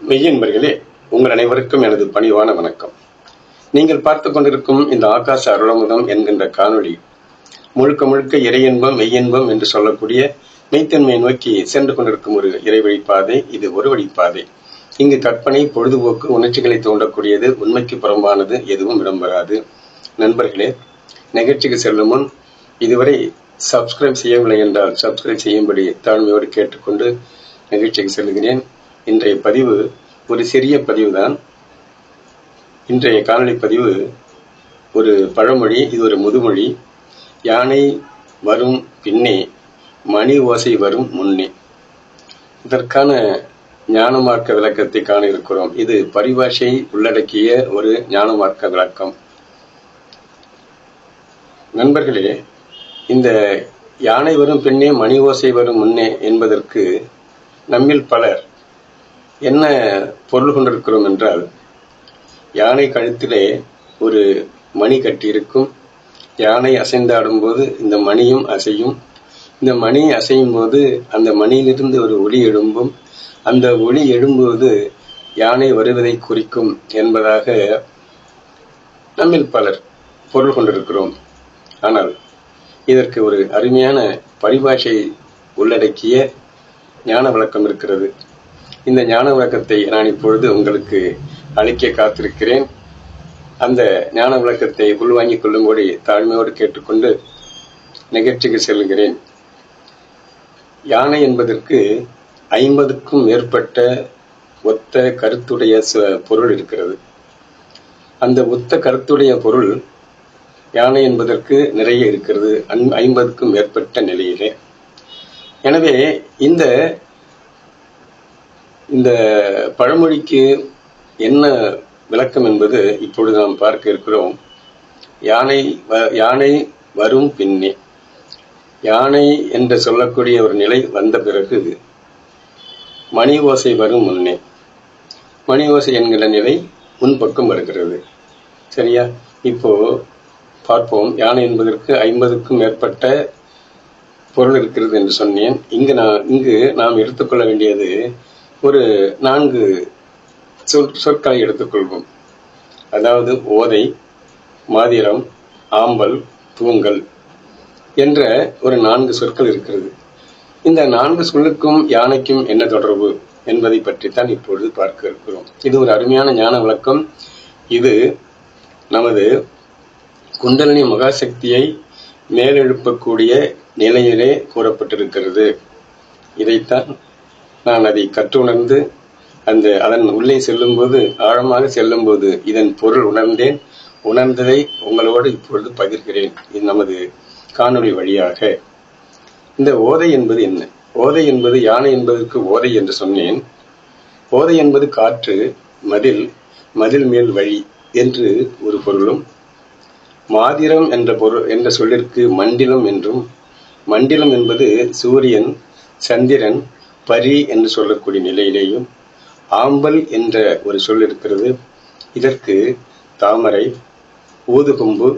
மெய்யன்பர்களே உங்கள் அனைவருக்கும் எனது பணிவான வணக்கம். நீங்கள் பார்த்து கொண்டிருக்கும் இந்த ஆகாச அருளமுதம் என்கின்ற காணொளி முழுக்க முழுக்க இறையின்பம் மெய்யின்பம் என்று சொல்லக்கூடிய மெய்த்தன்மையை நோக்கி சென்று கொண்டிருக்கும் ஒரு இறைவழி பாதை இது ஒரு வழிப்பாதை இங்கு கற்பனை பொழுதுபோக்கு உணர்ச்சிகளை தூண்டக்கூடியது உண்மைக்கு புறம்பானது எதுவும் இடம்பெறாது நண்பர்களே நிகழ்ச்சிக்கு செல்லும் முன் இதுவரை சப்ஸ்கிரைப் செய்யவில்லை என்றால் சப்ஸ்கிரைப் செய்யும்படி தாழ்மையோடு கேட்டுக்கொண்டு நிகழ்ச்சிக்கு செல்கிறேன். இன்றைய பதிவு ஒரு சிறிய பதிவு தான் இன்றைய காணொளி பதிவு ஒரு பழமொழி இது ஒரு முதுமொழி. யானை வரும் பின்னே மணி ஓசை வரும் முன்னே. இதற்கான ஞானமார்க்க விளக்கத்தை காண இருக்கிறோம். இது பரிபாஷை உள்ளடக்கிய ஒரு ஞானமார்க்க விளக்கம். நண்பர்களே இந்த யானை வரும் பின்னே மணி ஓசை வரும் முன்னே என்பதற்கு நம்மில் பலர் என்ன பொருள் கொண்டிருக்கிறோம் என்றால் யானை கழுத்திலே ஒரு மணி கட்டியிருக்கும். யானை அசைந்தாடும்போது இந்த மணியும் அசையும். இந்த மணி அசையும் போது அந்த மணியிலிருந்து ஒரு ஒளி எழும்பும். அந்த ஒளி எழும்போது யானை வருவதை குறிக்கும் என்பதாக நம்மில் பலர் பொருள் கொண்டிருக்கிறோம். ஆனால் இதற்கு ஒரு அருமையான பரிபாஷை உள்ளடக்கிய ஞான விளக்கம் இருக்கிறது. இந்த ஞான விளக்கத்தை நான் இப்பொழுது உங்களுக்கு அளிக்க காத்திருக்கிறேன். அந்த ஞான விளக்கத்தை உள்வாங்கிக் கொள்ளும்படி தாழ்மையோடு கேட்டுக்கொண்டு நிகழ்ச்சிக்கு செல்கிறேன். யானை என்பதற்கு ஐம்பதுக்கும் மேற்பட்ட ஒத்த கருத்துடைய ச- பொருள் இருக்கிறது. அந்த ஒத்த கருத்துடைய பொருள் யானை என்பதற்கு நிறைய இருக்கிறது. அன்- ஐம்பதுக்கும் மேற்பட்ட நிலையிலே. எனவே இந்த இந்த பழமொழிக்கு என்ன விளக்கம் என்பது இப்பொழுது நாம் பார்க்க இருக்கிறோம். யானை வ- யானை வரும் பின்னே. யானை என்று சொல்லக்கூடிய ஒரு நிலை வந்த பிறகு மணி ஓசை வரும் முன்னே. மணி ஓசை என்கிற நிலை முன்பக்கம் வருகிறது. சரியா? இப்போ பார்ப்போம். யானை என்பதற்கு ஐம்பதுக்கும் மேற்பட்ட பொருள் இருக்கிறது என்று சொன்னேன். இங்கு நான் இங்கு நாம் எடுத்துக்கொள்ள வேண்டியது ஒரு நான்கு சொற் சொற்களை எடுத்துக்கொள்வோம். அதாவது ஓதை மாதிரம் ஆம்பல் தூங்கல் என்ற ஒரு நான்கு சொற்கள் இருக்கிறது. இந்த நான்கு சொல்லுக்கும் யானைக்கும் என்ன தொடர்பு என்பதை பற்றித்தான் இப்பொழுது பார்க்க இருக்கிறோம். இது ஒரு அருமையான ஞான விளக்கம். இது நமது குண்டலினி மகாசக்தியை மேலெழுப்பக்கூடிய நிலையிலே கூறப்பட்டிருக்கிறது. இதைத்தான் நான் அதை கற்றுணர்ந்து அந்த அதன் உள்ளே செல்லும்போது ஆழமாக செல்லும்போது இதன் பொருள் உணர்ந்தேன். உணர்ந்ததை உங்களோடு இப்பொழுது பகிர்கிறேன். இது நமது காணொளி வழியாக. இந்த ஓதை என்பது என்ன? ஓதை என்பது யானை என்பதற்கு ஓதை என்று சொன்னேன். ஓதை என்பது காற்று மதில் மதில் மேல் வழி என்று ஒரு பொருளும் மாதிரம் என்ற பொருள் என்ற சொல்லிற்கு மண்டிலம் என்றும் மண்டிலம் என்பது சூரியன் சந்திரன் பரி என்று சொல்லக்கூடிய நிலையிலேயும் ஆம்பல் என்ற ஒரு சொல் இருக்கிறது. இதற்கு தாமரை ஊதுகொம்பு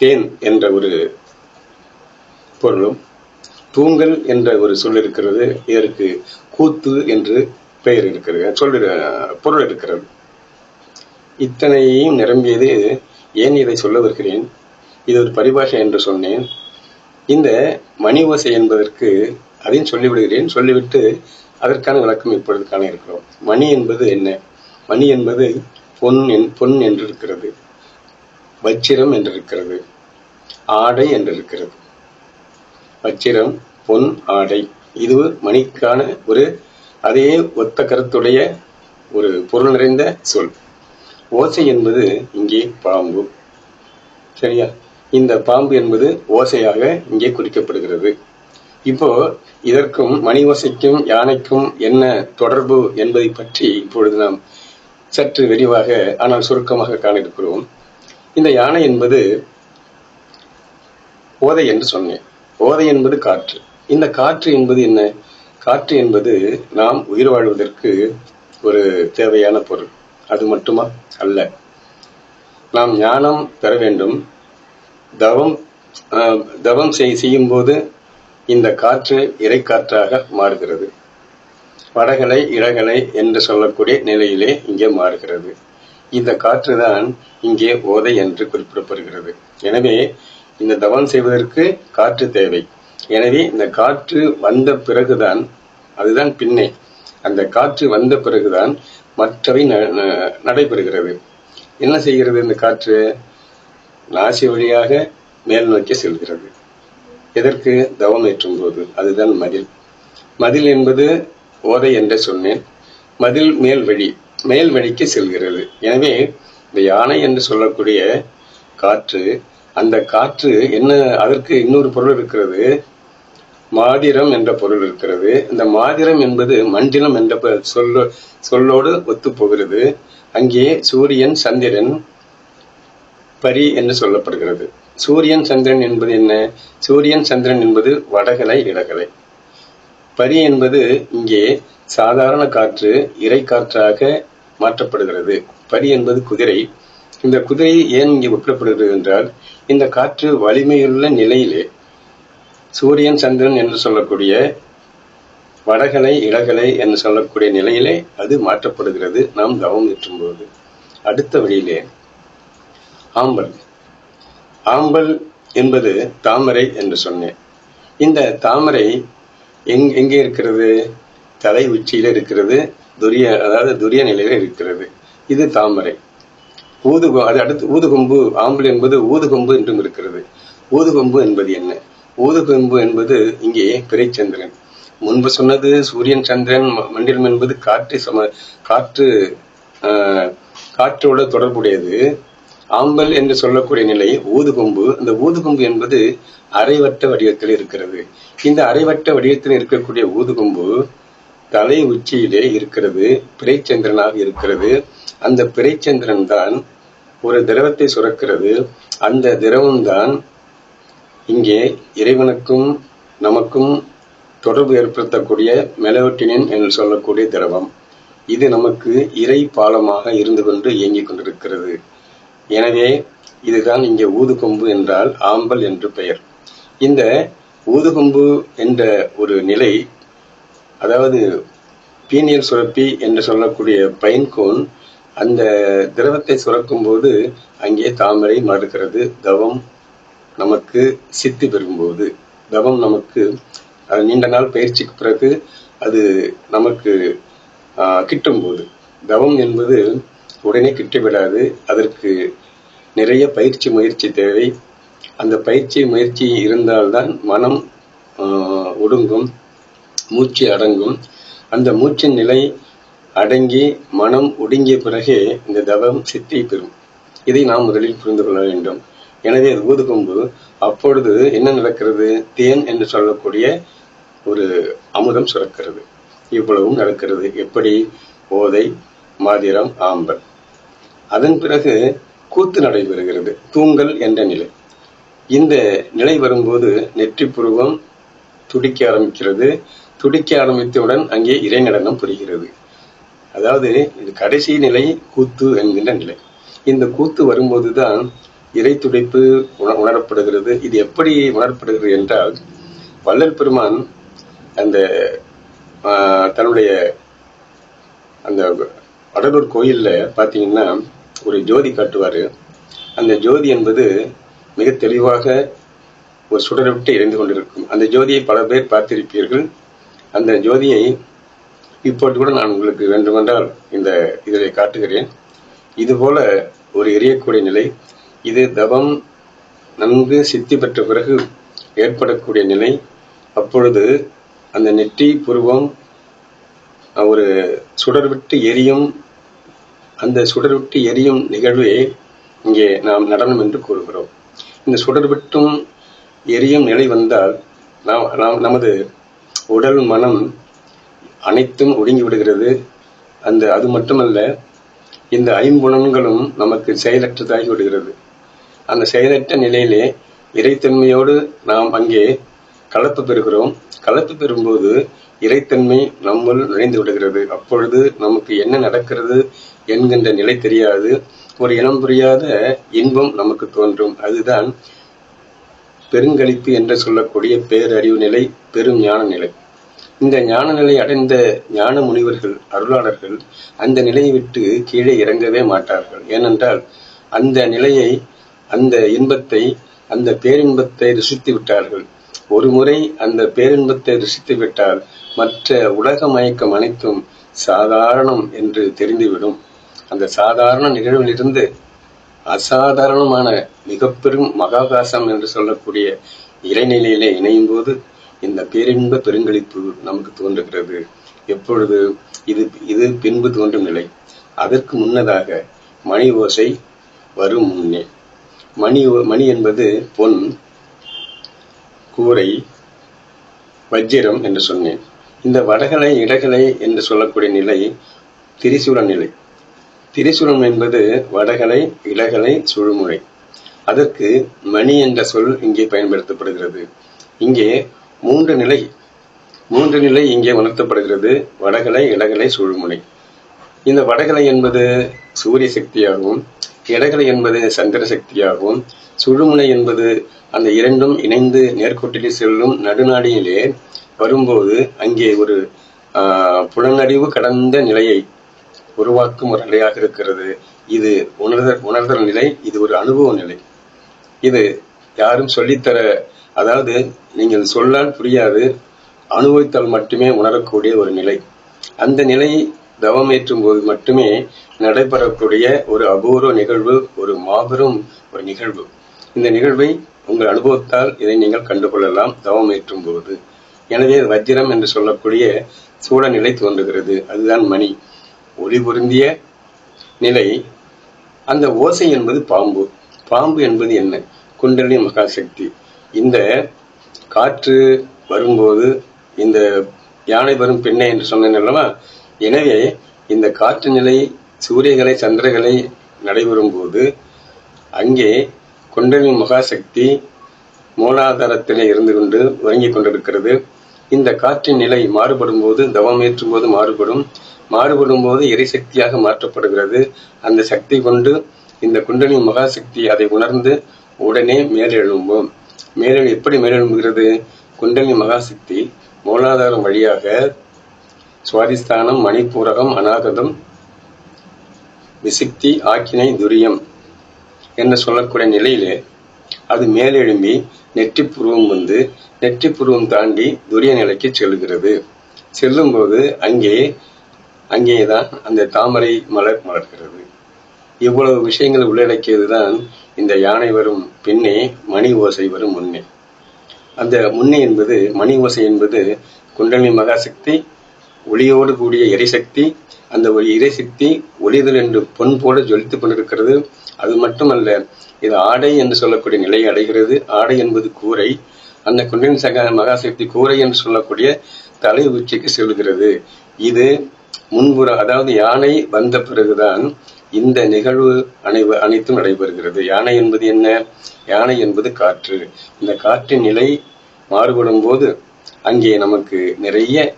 தேன் என்ற ஒரு பொருளும் தூங்கல் என்ற ஒரு சொல் இருக்கிறது. இதற்கு கூத்து என்று பெயர் இருக்கிறது சொல் பொருள் இருக்கிறது. இத்தனையும் நிரம்பியது ஏன் இதை சொல்ல வருகிறேன்? இது ஒரு பரிபாஷை என்று சொன்னேன். இந்த மணி ஓசை என்பதற்கு அதையும் சொல்லிவிடுகிறேன். சொல்லிவிட்டு அதற்கான விளக்கம் இப்பொழுது காண இருக்கிறோம். மணி என்பது என்ன? மணி என்பது பொன் என் பொன் என்று இருக்கிறது வச்சிரம் என்று இருக்கிறது ஆடை என்று இருக்கிறது வச்சிரம் பொன் ஆடை. இது மணிக்கான ஒரு அதே ஒத்த கருத்துடைய ஒரு பொருள் நிறைந்த சொல். ஓசை என்பது இங்கே பாம்பு. சரியா? இந்த பாம்பு என்பது ஓசையாக இங்கே குறிக்கப்படுகிறது. இப்போ இதற்கும் மணிவசைக்கும் யானைக்கும் என்ன தொடர்பு என்பதை பற்றி இப்பொழுது நாம் சற்று விரிவாக ஆனால் சுருக்கமாக காண இருக்கிறோம் இந்த யானை என்பது ஓதை என்று சொன்னேன். ஓதை என்பது காற்று. இந்த காற்று என்பது என்ன? காற்று என்பது நாம் உயிர் வாழ்வதற்கு ஒரு தேவையான பொருள். அது மட்டுமா? அல்ல. நாம் ஞானம் பெற வேண்டும். தவம் ஆஹ், தவம் செய் செய்யும் போது இந்த காற்று இறைக்காற்றாக மாறுகிறது. வடகலை இடகலை என்று சொல்லக்கூடிய நிலையிலே இங்கே மாறுகிறது. இந்த காற்று தான் இங்கே ஓதை என்று குறிப்பிடப்படுகிறது. எனவே இந்த தவம் செய்வதற்கு காற்று தேவை. எனவே இந்த காற்று வந்த பிறகுதான் அதுதான் பின்னை. அந்த காற்று வந்த பிறகுதான் மற்றவை ந- ந- நடைபெறுகிறது. என்ன செய்கிறது இந்த காற்று? நாசி வழியாக மேல் நோக்கி செல்கிறது. எதற்கு தவம் ஏற்றும் போது அதுதான் மதில். மதில் என்பது ஓதை என்று சொன்னேன். மதில் மேல் வழி மேல் வழிக்கு செல்கிறது. எனவே இந்த யானை என்று சொல்லக்கூடிய காற்று அந்த காற்று என்ன அதற்கு இன்னொரு பொருள் இருக்கிறது. மாதிரம் என்ற பொருள் இருக்கிறது. இந்த மாதிரம் என்பது மண்டிலம் என்ற ப- சொல்லு சொல்லோடு ஒத்து போகிறது. அங்கே சூரியன் சந்திரன் பரி என்று சொல்லப்படுகிறது. சூரியன் சந்திரன் என்பது என்ன? சூரியன் சந்திரன் என்பது வடகலை இடகலை. பரி என்பது இங்கே சாதாரண காற்று இறை காற்றாக மாற்றப்படுகிறது. பரி என்பது குதிரை. இந்த குதிரை ஏன் இங்கே ஒப்பிடப்படுகிறது என்றால் இந்த காற்று வலிமையுள்ள நிலையிலே சூரியன் சந்திரன் என்று சொல்லக்கூடிய வடகலை இடகலை என்று சொல்லக்கூடிய நிலையிலே அது மாற்றப்படுகிறது. நாம் கவனம் போது அடுத்த வழியிலே ஆம்பல். ஆம்பல் என்பது தாமரை என்று சொன்னேன். இந்த தாமரை எங் எங்கே இருக்கிறது? தலை உச்சியில் இருக்கிறது துரிய அதாவது துரிய நிலையில இருக்கிறது. இது தாமரை. ஊது அது அடுத்து ஊதுகொம்பு ஆம்பல் என்பது ஊதுகொம்பு என்றும் இருக்கிறது. ஊதுகொம்பு என்பது என்ன? ஊதுகொம்பு என்பது இங்கே பிறைச்சந்திரன். முன்பு சொன்னது சூரியன் சந்திரன் ம- மண்டலம் என்பது காற்று சம காற்று காற்றோட தொடர்புடையது. ஆம்பல் என்று சொல்லக்கூடிய நிலை ஊதுகொம்பு. அந்த ஊதுகொம்பு என்பது அரைவட்ட வடிவத்தில் இருக்கிறது. இந்த அரைவட்ட வடிவத்தில் இருக்கக்கூடிய ஊதுகொம்பு தலை உச்சியிலே இருக்கிறது பிறைச்சந்திரனாக இருக்கிறது. அந்த பிறைச்சந்திரன் தான் ஒரு திரவத்தை சுரக்கிறது. அந்த திரவம்தான் இங்கே இறைவனுக்கும் நமக்கும் தொடர்பு ஏற்படுத்தக்கூடிய மெலோட்டினின் என்று சொல்லக்கூடிய திரவம். இது நமக்கு இறை பாலமாக இருந்து கொண்டு இயங்கிக் கொண்டிருக்கிறது. எனவே இதுதான் இங்கே ஊதுகொம்பு என்றால் ஆம்பல் என்று பெயர். இந்த ஊதுகொம்பு என்ற ஒரு நிலை அதாவது பீனியல் சுரப்பி என்று சொல்லக்கூடிய பைன்கோன் அந்த திரவத்தை சுரக்கும் போது அங்கே தாமரை மறுக்கிறது. தவம் நமக்கு சித்தி பெறும்போது தவம் நமக்கு நீண்ட நாள் பயிற்சிக்கு பிறகு அது நமக்கு கிட்டும் கிட்டும்போது. தவம் என்பது உடனே கிட்டிவிடாது அதற்கு நிறைய பயிற்சி முயற்சி தேவை. அந்த பயிற்சி முயற்சி இருந்தால்தான் மனம் ஒடுங்கும் மூச்சு அடங்கும். அந்த மூச்சின் நிலை அடங்கி மனம் ஒடுங்கிய பிறகே இந்த தவம் சித்தி பெறும். இதை நாம் முதலில் புரிந்து கொள்ள வேண்டும். எனவே அது ஊதுகொம்பு. அப்பொழுது என்ன நடக்கிறது? தேன் என்று சொல்லக்கூடிய ஒரு அமுதம் சுரக்கிறது. இவ்வளவும் நடக்கிறது. எப்படி? ஓதை மாதிரம் ஆம்பல் அதன் பிறகு கூத்து நடைபெறுகிறது தூங்கல் என்ற நிலை. இந்த நிலை வரும்போது நெற்றி புருவம் துடிக்க ஆரம்பிக்கிறது. துடிக்க ஆரம்பித்தவுடன் அங்கே இறை நடனம் புரிகிறது. அதாவது இது கடைசி நிலை கூத்து என்கின்ற நிலை. இந்த கூத்து வரும்போது தான் இறை துடைப்பு உண- உணரப்படுகிறது. இது எப்படி உணரப்படுகிறது என்றால் வள்ளல் பெருமான் அந்த தன்னுடைய அந்த வடலூர் கோயிலில் பார்த்தீங்கன்னா ஒரு ஜோதி காட்டுவார். அந்த ஜோதி என்பது மிக தெளிவாக ஒரு சுடரை விட்டு எரிந்து கொண்டிருக்கும். அந்த ஜோதியை பல பேர் பார்த்திருப்பீர்கள். அந்த ஜோதியை இப்போது கூட நான் உங்களுக்கு வேண்டுமென்றால் இந்த இதில் காட்டுகிறேன். இதுபோல ஒரு எரியக்கூடிய நிலை இது தவம் நன்கு சித்தி பெற்ற பிறகு ஏற்படக்கூடிய நிலை. அப்பொழுது அந்த நெற்றி புருவம் ஒரு சுடர் விட்டு எரியும் அந்த சுடர் விட்டு எரியும் நிகழ்வே இங்கே நாம் நடனம் என்று கூறுகிறோம். இந்த சுடர் விட்டும் எரியும் நிலை வந்தால் நாம் நாம் நமது உடல் மனம் அனைத்தும் ஒடுங்கி விடுகிறது அந்த அது மட்டுமல்ல இந்த ஐம்புலன்களும் நமக்கு செயலற்றதாகி விடுகிறது. அந்த செயலற்ற நிலையிலே இறைத்தன்மையோடு நாம் அங்கே கலப்பு பெறுகிறோம். கலப்பு பெறும்போது இறைத்தன்மை நம்முள் நுழைந்து விடுகிறது. அப்பொழுது நமக்கு என்ன நடக்கிறது என்கின்ற நிலை தெரியாது. ஒரு இனம் புரியாத இன்பம் நமக்கு தோன்றும். அதுதான் பெருங்களிப்பு என்று சொல்லக்கூடிய பேரறிவு நிலை பெரும் ஞான நிலை. இந்த ஞான நிலை அடைந்த ஞான முனிவர்கள் அருளாளர்கள் அந்த நிலையை விட்டு கீழே இறங்கவே மாட்டார்கள். ஏனென்றால் அந்த நிலையை அந்த இன்பத்தை அந்த பேரின்பத்தை ருசித்து விட்டார்கள். ஒரு முறை அந்த பேரின்பத்தை ரசித்து விட்டால் மற்ற உலக மயக்கம் அனைத்தும் சாதாரணம் என்று தெரிந்துவிடும். அந்த சாதாரண நிகழ்விலிருந்து அசாதாரணமான மிக பெரும் மகாகாசம் என்று சொல்லக்கூடிய இறைநிலையிலே இணையும் போது இந்த பேரின்ப பெருங்களிப்பு நமக்கு தோன்றுகிறது. எப்பொழுது இது இது பின்பு தோன்றும் நிலை. அதற்கு முன்னதாக மணி ஓசை வரும் முன்னே. மணி ஓ- மணி என்பது பொன் கூரை வஜ்ஜிரம் என்று சொன்னேன். இந்த வடகலை இடகலை என்று சொல்லக்கூடிய நிலை திரிசூல நிலை. திரிசூலம் என்பது வடகலை இடகலை சுழுமுறை. அதற்கு மணி என்ற சொல் இங்கே பயன்படுத்தப்படுகிறது. இங்கே மூன்று நிலை. மூன்று நிலை இங்கே உணர்த்தப்படுகிறது. வடகலை இடகலை சுழுமுனை இந்த வடகலை என்பது சூரிய சக்தியாகவும் இடகலை என்பது சந்திர சக்தியாகவும் சுழுமுனை என்பது அந்த இரண்டும் இணைந்து நேர்கோட்டிலே செல்லும் நடுநாடியிலே வரும்போது அங்கே ஒரு புலனறிவு கடந்த நிலையை உருவாக்கும் ஒரு நிலையாக இருக்கிறது. இது உணர்தல் உணர்தல் நிலை இது ஒரு அனுபவ நிலை. இது யாரும் சொல்லித்தர அதாவது நீங்கள் சொல்லால் புரியாது அனுபவித்தால் மட்டுமே உணரக்கூடிய ஒரு நிலை. அந்த நிலை தவம் ஏற்றும் போது மட்டுமே நடைபெறக்கூடிய ஒரு அபூர்வ நிகழ்வு ஒரு மாபெரும் ஒரு நிகழ்வு. இந்த நிகழ்வை உங்கள் அனுபவத்தால் இதை நீங்கள் கண்டுகொள்ளலாம் தவம் ஏற்றும் போது எனவே வஜ்ரம் என்று சொல்லக்கூடிய சூழநிலை தோன்றுகிறது. அதுதான் மணி. ஒளி பொருந்திய நிலை. அந்த ஓசை என்பது பாம்பு. பாம்பு என்பது என்ன? குண்டலி மகாசக்தி. இந்த காற்று வரும்போது இந்த யானை வரும் பெண்ணை என்று சொன்னேன் அல்லவா? எனவே இந்த காற்று நிலை சூரியகலை சந்திரகலை நடைபெறும் போது அங்கே குண்டலி மகாசக்தி மூலாதாரத்திலே இருந்து கொண்டு உறங்கிக் கொண்டிருக்கிறது. இந்த காற்றின் நிலை மாறுபடும் போது தவம் ஏற்றும் போது மாறுபடும். மாறுபடும் போது எரிசக்தியாக மாற்றப்படுகிறது. அந்த சக்தி கொண்டு இந்த குண்டலி மகாசக்தி அதை உணர்ந்து உடனே மேலெழும்பும். மேலெழு எப்படி மேலெழும்புகிறது? குண்டலி மகாசக்தி மூலாதாரம் வழியாக சுவாதிஸ்தானம் மணிப்பூரகம் அநாகதம் விசிக்தி ஆக்கினை துரியம் என்று சொல்லக்கூடிய நிலையிலே அது மேலெழும்பி நெற்றி புருவம் வந்து நெற்றிப்புருவம் தாண்டி துரிய நிலைக்கு செல்கிறது. செல்லும்போது அங்கே அங்கேதான் அந்த தாமரை மலர் மலர்கிறது. இவ்வளவு விஷயங்கள் உள்ளடக்கியதுதான் இந்த யானை வரும் பின்னே மணி ஓசை வரும் முன்னே. அந்த முன்னே என்பது மணி ஓசை என்பது குண்டலினி மகாசக்தி ஒளியோடு கூடிய எரிசக்தி அந்த ஒரு எரிசக்தி ஒளிதல் என்று பொன் போல ஜொலித்து கொண்டிருக்கிறது. அது மட்டுமல்ல இது ஆடை என்று சொல்லக்கூடிய நிலையை அடைகிறது. ஆடை என்பது கூரை. அந்த குண்டலினி சக மகாசக்தி கூரை என்று சொல்லக்கூடிய தலை உச்சிக்கு செல்கிறது. இது முன்புற அதாவது யானை வந்த பிறகுதான் இந்த நிகழ்வு அனைவ அனைத்தும் நடைபெறுகிறது. யானை என்பது என்ன? யானை என்பது காற்று. இந்த காற்றின் நிலை மாறுபடும் போது அங்கே நமக்கு நிறைய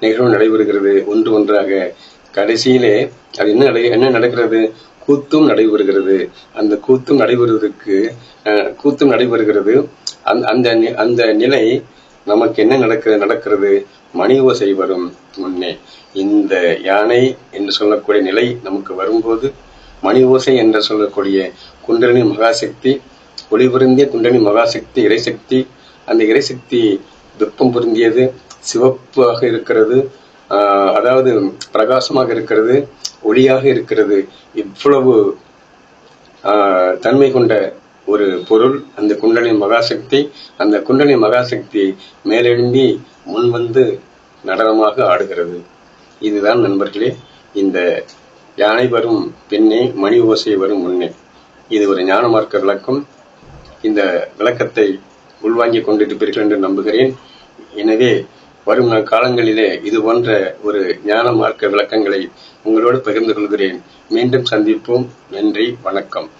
நிகழ்வு நடைபெறுகிறது. ஒன்று ஒன்றாக கடைசியிலே அது என்ன என்ன நடக்கிறது? கூத்தும் நடைபெறுகிறது. அந்த கூத்தும் நடைபெறுவதற்கு அஹ், கூத்தும் நடைபெறுகிறது. அந்த அந்த நி- அந்த நிலை நமக்கு என்ன நடக்கிறது நடக்கிறது? மணி ஓசை வரும் முன்னே. இந்த யானை என்று சொல்லக்கூடிய நிலை நமக்கு வரும்போது மணி ஓசை என்று சொல்லக்கூடிய குண்டலினி மகாசக்தி ஒளி பொருந்திய குண்டலினி மகாசக்தி இறைசக்தி அந்த இறைசக்தி துப்பம் பொருந்தியது சிவப்பாக இருக்கிறது அதாவது பிரகாசமாக இருக்கிறது ஒளியாக இருக்கிறது. இவ்வளவு ஆஹ் தன்மை கொண்ட ஒரு பொருள் அந்த குண்டலின் மகாசக்தி அந்த குண்டலின் மகாசக்தி மேலெழும்பி முன் வந்து நடனமாக ஆடுகிறது. இதுதான் நண்பர்களே இந்த யானை வரும் பின்னே மணி ஓசை வரும் முன்னே. இது ஒரு ஞான மார்க்க விளக்கம். இந்த விளக்கத்தை உள்வாங்கிக் கொண்டிருப்பீர்கள் என்று நம்புகிறேன். எனவே வரும் காலங்களிலே இது போன்ற ஒரு ஞான மார்க்க விளக்கங்களை உங்களோடு பகிர்ந்து கொள்கிறேன். மீண்டும் சந்திப்போம். நன்றி வணக்கம்.